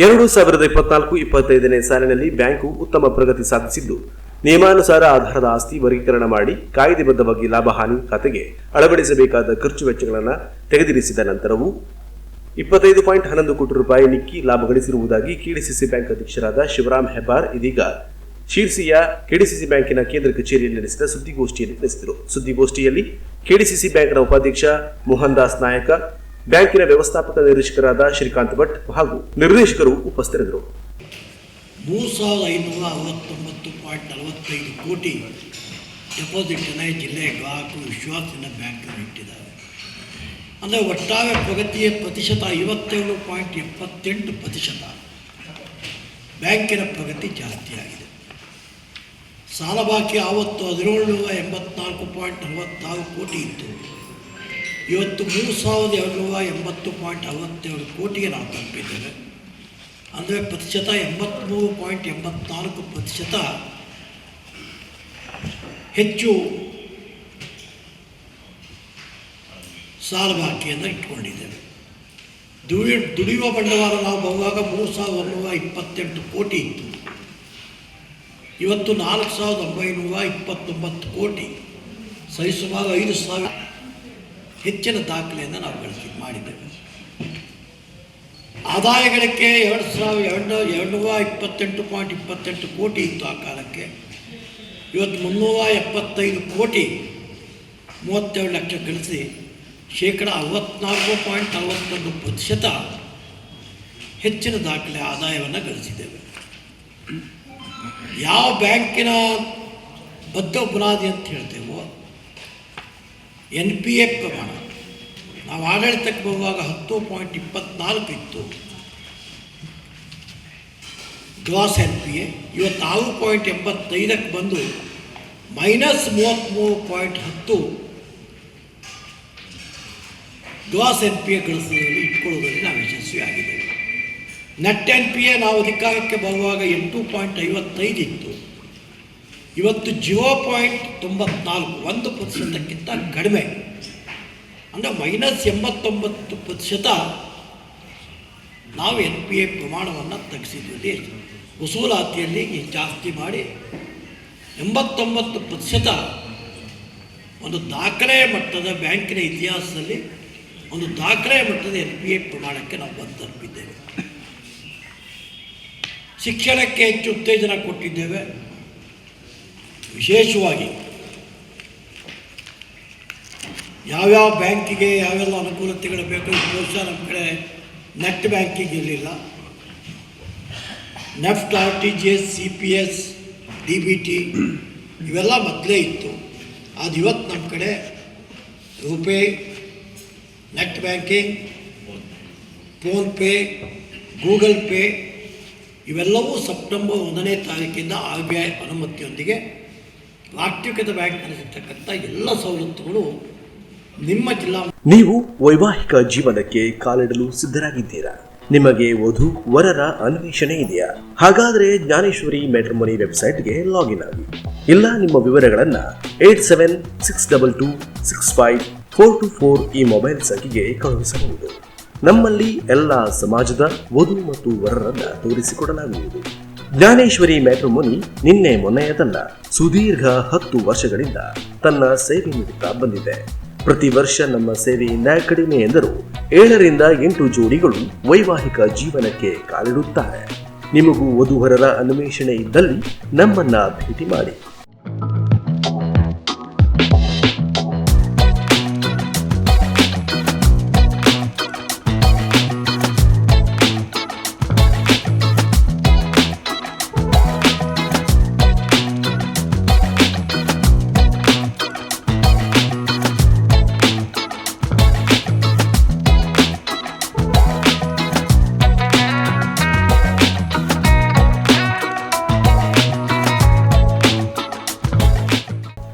ಎರಡು ಸಾವಿರದ ಇಪ್ಪತ್ನಾಲ್ಕು ಇಪ್ಪತ್ತೈದನೇ ಸಾಲಿನಲ್ಲಿ ಬ್ಯಾಂಕು ಉತ್ತಮ ಪ್ರಗತಿ ಸಾಧಿಸಿದ್ದು, ನಿಯಮಾನುಸಾರ ಆಧಾರದ ಆಸ್ತಿ ವರ್ಗೀಕರಣ ಮಾಡಿ ಕಾಯ್ದೆಬದ್ಧವಾಗಿ ಲಾಭ ಹಾನಿ ಖಾತೆಗೆ ಅಳವಡಿಸಬೇಕಾದ ಖರ್ಚು ವೆಚ್ಚಗಳನ್ನು ತೆಗೆದಿರಿಸಿದ ನಂತರವೂ ಇಪ್ಪತ್ತೈದು ಪಾಯಿಂಟ್ ಹನ್ನೊಂದು ಕೋಟಿ ರೂಪಾಯಿ ನಿಕ್ಕಿ ಲಾಭ ಗಳಿಸಿರುವುದಾಗಿ ಕೆಡಿಸಿಸಿ ಬ್ಯಾಂಕ್ ಅಧ್ಯಕ್ಷರಾದ ಶಿವರಾಮ್ ಹೆಬ್ಬಾರ್ ಇದೀಗ ಶಿರ್ಸಿಯ ಕೆಡಿಸಿಸಿ ಬ್ಯಾಂಕಿನ ಕೇಂದ್ರ ಕಚೇರಿಯಲ್ಲಿ ನಡೆಸಿದ ಸುದ್ದಿಗೋಷ್ಠಿಯಲ್ಲಿ ತಿಳಿಸಿದರು. ಸುದ್ದಿಗೋಷ್ಠಿಯಲ್ಲಿ ಕೆಡಿಸಿಸಿ ಬ್ಯಾಂಕ್ನ ಉಪಾಧ್ಯಕ್ಷ ಮೋಹನ್ ದಾಸ್ ನಾಯಕ ಬ್ಯಾಂಕಿನ ವ್ಯವಸ್ಥಾಪಕ ನಿರ್ದೇಶಕರಾದ ಶ್ರೀಕಾಂತ್ ಭಟ್ ಹಾಗೂ ನಿರ್ದೇಶಕರು ಉಪಸ್ಥಿತರಿದ್ದರು. ಮೂರು ಸಾವಿರದ ಐನೂರ ಅರವತ್ತೊಂಬತ್ತು ಪಾಯಿಂಟ್ ನಲವತ್ತೈದು ಕೋಟಿ ಡೆಪಾಸಿಟನ್ನು ಜಿಲ್ಲೆಯ ಗ್ರಾಹಕರು ವಿಶ್ವಾಸದಿಂದ ಬ್ಯಾಂಕ್ನಲ್ಲಿ ಇಟ್ಟಿದ್ದಾರೆ. ಅಂದರೆ ಒಟ್ಟಾರೆ ಪ್ರಗತಿಯ ಪ್ರತಿಶತ ಐವತ್ತೇಳು ಪಾಯಿಂಟ್ ಎಪ್ಪತ್ತೆಂಟು ಪ್ರತಿಶತ. ಬ್ಯಾಂಕಿನ ಪ್ರಗತಿ ಜಾಸ್ತಿಯಾಗಿದೆ ಸಾಲ ಬಾಕಿ ಆವತ್ತು ಹದಿನೇಳು ನೂರ ಎಂಬತ್ನಾಲ್ಕು ಪಾಯಿಂಟ್ ನಲವತ್ತಾರು ಕೋಟಿ ಇತ್ತು. ಇವತ್ತು ಮೂರು ಸಾವಿರದ ಏಳ್ನೂರ ಎಂಬತ್ತು ಪಾಯಿಂಟ್ ಅರವತ್ತೇಳು ಕೋಟಿಗೆ ನಾವು ತಲುಪಿದ್ದೇವೆ. ಅಂದರೆ ಪ್ರತಿಶತ ಎಂಬತ್ತ್ಮೂರು ಪಾಯಿಂಟ್ ಎಂಬತ್ನಾಲ್ಕು ಪ್ರತಿಶತ ಹೆಚ್ಚು ಸಾಲ ಬಾಕಿಯನ್ನು ಇಟ್ಕೊಂಡಿದ್ದೇವೆ. ದುಡಿ, ದುಡಿಯುವ ಬಂಡವಾಳ ನಾವು ಬರುವಾಗ ಮೂರು ಸಾವಿರದ ಒಂಬೈನೂರ ಇಪ್ಪತ್ತೆಂಟು ಕೋಟಿ ಇತ್ತು. ಇವತ್ತು ನಾಲ್ಕು ಸಾವಿರದ ಒಂಬೈನೂರ ಇಪ್ಪತ್ತೊಂಬತ್ತು ಕೋಟಿ. ಸರಿಸುಮಾರು ಐದು ಸಾವಿರ ಹೆಚ್ಚಿನ ದಾಖಲೆಯನ್ನು ನಾವು ಗಳಿಸಿ ಮಾಡಿದ್ದೇವೆ. ಆದಾಯ ಗಳಿಕೆ ಎರಡು ಸಾವಿರ ಎರಡು, ಎರಡುನೂರ ಇಪ್ಪತ್ತೆಂಟು ಪಾಯಿಂಟ್ ಇಪ್ಪತ್ತೆಂಟು ಕೋಟಿ ಇತ್ತು ಆ ಕಾಲಕ್ಕೆ. ಇವತ್ತು ಮುನ್ನೂರ ಎಪ್ಪತ್ತೈದು ಕೋಟಿ ಮೂವತ್ತೆರಡು ಲಕ್ಷ ಗಳಿಸಿ ಶೇಕಡ ಅರವತ್ನಾಲ್ಕು ಪಾಯಿಂಟ್ ನಲವತ್ತೊಂದು ಪ್ರತಿಶತ ಹೆಚ್ಚಿನ ದಾಖಲೆ ಆದಾಯವನ್ನು ಗಳಿಸಿದ್ದೇವೆ. ಯಾವ ಬ್ಯಾಂಕಿನ ಬದ್ಧ ಬುನಾದಿ ಅಂತ ಹೇಳ್ತೇವೋ ಎನ್ ಪಿ ಎ ಪ್ರಮಾಣ. ನಾವು ಆಡಳಿತಕ್ಕೆ ಬರುವಾಗ ಹತ್ತು ಪಾಯಿಂಟ್ ಇಪ್ಪತ್ನಾಲ್ಕು ಇತ್ತು. ಗ್ಲಾಸ್ ಎನ್ ಪಿ ಎ, ಇವತ್ತು ಆರು ಪಾಯಿಂಟ್ ಎಂಬತ್ತೈದಕ್ಕೆ ಬಂದು ಮೈನಸ್ ಮೂವತ್ತ್ಮೂರು ಪಾಯಿಂಟ್ ಹತ್ತು ಗ್ಲಾಸ್ ಎನ್ ಪಿ ಎ ಗಳಿಸೋದ್ರಲ್ಲಿ ಇಟ್ಕೊಳ್ಳೋದ್ರಲ್ಲಿ ನಾವು ಯಶಸ್ವಿಯಾಗಿದ್ದೇವೆ. ನೆಟ್ ಎನ್ ಪಿ ಎ ನಾವು ಅಧಿಕಾರಕ್ಕೆ ಬರುವಾಗ ಎಂಟು ಪಾಯಿಂಟ್ ಐವತ್ತೈದು ಇತ್ತು. ಇವತ್ತು ಜೀರೋ ಪಾಯಿಂಟ್ ತೊಂಬತ್ನಾಲ್ಕು ಒಂದು ಪ್ರತಿಶತಕ್ಕಿಂತ ಕಡಿಮೆ. ಅಂದರೆ ಮೈನಸ್ ಎಂಬತ್ತೊಂಬತ್ತು ಪ್ರತಿಶತ ನಾವು ಎನ್ ಪಿ ಎ ಪ್ರಮಾಣವನ್ನು ತಗ್ಗಿಸಿದ್ವಿ ವಸೂಲಾತಿಯಲ್ಲಿ ಜಾಸ್ತಿ ಮಾಡಿ ಎಂಬತ್ತೊಂಬತ್ತು ಪ್ರತಿಶತ ಒಂದು ದಾಖಲೆ ಮಟ್ಟದ ಬ್ಯಾಂಕಿನ ಇತಿಹಾಸದಲ್ಲಿ ಒಂದು ದಾಖಲೆ ಮಟ್ಟದ ಎನ್ ಪಿ ಎ ಪ್ರಮಾಣಕ್ಕೆ ನಾವು ಬಂದು ತಲುಪಿದ್ದೇವೆ. ಶಿಕ್ಷಣಕ್ಕೆ ಹೆಚ್ಚು ಉತ್ತೇಜನ ಕೊಟ್ಟಿದ್ದೇವೆ. ವಿಶೇಷವಾಗಿ ಯಾವ್ಯಾವ ಬ್ಯಾಂಕಿಗೆ ಯಾವೆಲ್ಲ ಅನುಕೂಲತೆಗಳು ಬೇಕು ಬಹುಶಃ ನಮ್ಮ ಕಡೆ ನೆಟ್ ಬ್ಯಾಂಕಿಂಗ್ ಇರಲಿಲ್ಲ. NEFT, R T G S, C P S, D B T ಇವೆಲ್ಲ ಮೊದಲೇ ಇತ್ತು. ಅದು ಇವತ್ತು ನಮ್ಮ ಕಡೆ RuPay, net banking PhonePe Google Pay ಇವೆಲ್ಲವೂ ಸೆಪ್ಟೆಂಬರ್ ಒಂದನೇ ತಾರೀಕಿಂದ ಆರ್ ಬಿ ಐ ಅನುಮತಿಯೊಂದಿಗೆ ರಾಷ್ಟ್ರೀಕೃತ ಬ್ಯಾಂಕ್ನಲ್ಲಿ ಸಿಗ್ತಕ್ಕಂಥ ಎಲ್ಲ ಸವಲತ್ತುಗಳು ನಿಮ್ಮ ಜಿಲ್ಲಾ ನೀವು ವೈವಾಹಿಕ ಜೀವನಕ್ಕೆ ಕಾಲಿಡಲು ಸಿದ್ಧರಾಗಿದ್ದೀರಾ? ನಿಮಗೆ ವಧು ವರರ ಅನ್ವೇಷಣೆ ಇದೆಯಾ? ಹಾಗಾದ್ರೆ ಜ್ಞಾನೇಶ್ವರಿ ಮೆಟ್ರಮನಿ ವೆಬ್ಸೈಟ್ಗೆ ಲಾಗಿನ್ ಆಗಿ. ಇಲ್ಲ, ನಿಮ್ಮ ವಿವರಗಳನ್ನ eight seven six double two six five four two four ಈ ಮೊಬೈಲ್ ಸಂಖ್ಯೆಗೆ ಕಳುಹಿಸಬಹುದು. ನಮ್ಮಲ್ಲಿ ಎಲ್ಲ ಸಮಾಜದ ವಧು ಮತ್ತು ವರರನ್ನ ತೋರಿಸಿಕೊಡಲಾಗುವುದು. ಜ್ಞಾನೇಶ್ವರಿ ಮ್ಯಾಟ್ರಿಮೋನಿ ನಿನ್ನೆ ಮೊನ್ನೆಯದಲ್ಲ. ಸುದೀರ್ಘ ಹತ್ತು ವರ್ಷಗಳಿಂದ ತನ್ನ ಸೇವೆ ನೀಡುತ್ತಾ ಬಂದಿದೆ. ಪ್ರತಿ ವರ್ಷ ನಮ್ಮ ಸೇವೆಯಿಂದ ಕಡಿಮೆ ಎಂದರೂ. ಏಳರಿಂದ ಎಂಟು ಜೋಡಿಗಳು ವೈವಾಹಿಕ ಜೀವನಕ್ಕೆ ಕಾಲಿಡುತ್ತಾರೆ. ನಿಮಗೂ ವಧುವರರ ಅನ್ವೇಷಣೆ ಇದ್ದಲ್ಲಿ ನಮ್ಮನ್ನ ಭೇಟಿ ಮಾಡಿ.